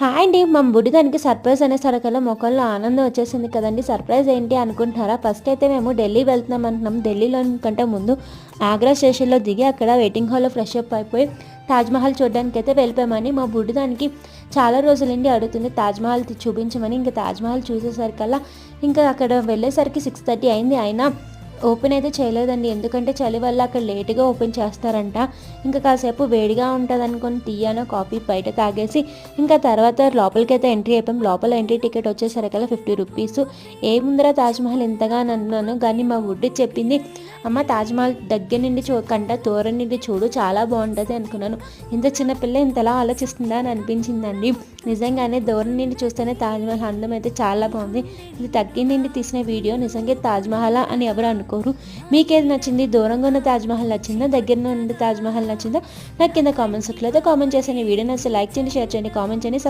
Hi అండి మా బుడిదానికి surprise అనే సరకల్లో మొక్కల్లో ఆనందం వచ్చేసింది కదండి. సర్ప్రైజ్ ఏంటి అనుకుంటున్నారా? ఫస్ట్ అయితే మేము ఢిల్లీ వెళ్తున్నాం అంటున్నాం. ఢిల్లీలో కంటే ముందు ఆగ్రా స్టేషన్లో దిగి అక్కడ వెయిటింగ్ హాల్లో ఫ్రెష్ అప్ అయిపోయి తాజ్మహల్ చూడడానికి అయితే వెళ్ళిపోయామని మా బుడ్డిదానికి చాలా రోజులండి అడుగుతుంది. తాజ్మహల్ చూపించమని ఇంకా తాజ్మహల్ చూసేసరికల్లా ఇంకా అక్కడ వెళ్ళేసరికి సిక్స్ థర్టీ అయింది. అయినా ఓపెన్ అయితే చేయలేదండి. ఎందుకంటే చలి వల్ల అక్కడ లేటుగా ఓపెన్ చేస్తారంట. ఇంకా కాసేపు వేడిగా ఉంటుంది అనుకుని టీయానో కాఫీ బయట తాగేసి. ఇంకా తర్వాత లోపలికి అయితే ఎంట్రీ అయిపోయాం. లోపల ఎంట్రీ టికెట్ వచ్చేసరికల్లా ఫిఫ్టీ రూపీస్. ఏముందిరా తాజ్మహల్ ఎంతగా అన్నాను. కానీ మా వుడ్ చెప్పింది అమ్మ తాజ్మహల్ దగ్గర నుండి చూ కంట దూరం నుండి చూడు చాలా బాగుంటుంది అనుకున్నాను. ఇంత చిన్న పిల్ల ఇంతలా ఆలోచిస్తుందా? అని అనిపించిందండి. నిజంగానే దూరం నుండి చూస్తేనే తాజ్మహల్ అందం అయితే చాలా బాగుంది. ఇది తగ్గి నుండి తీసిన వీడియో. నిజంగా తాజ్మహల్ అని ఎవరు అనుకోరు మీకేది నచ్చింది? దూరంగా ఉన్న తాజ్మహల్ నచ్చిందా? దగ్గర నుండి తాజ్మహల్ నచ్చిందా? నాకు కింద కామెంట్ సెక్షన్లో అయితే కామెంట్ చేసిన వీడియో నచ్చితే లైక్ చేయండి షేర్ చేయండి కామెంట్ చేయండి.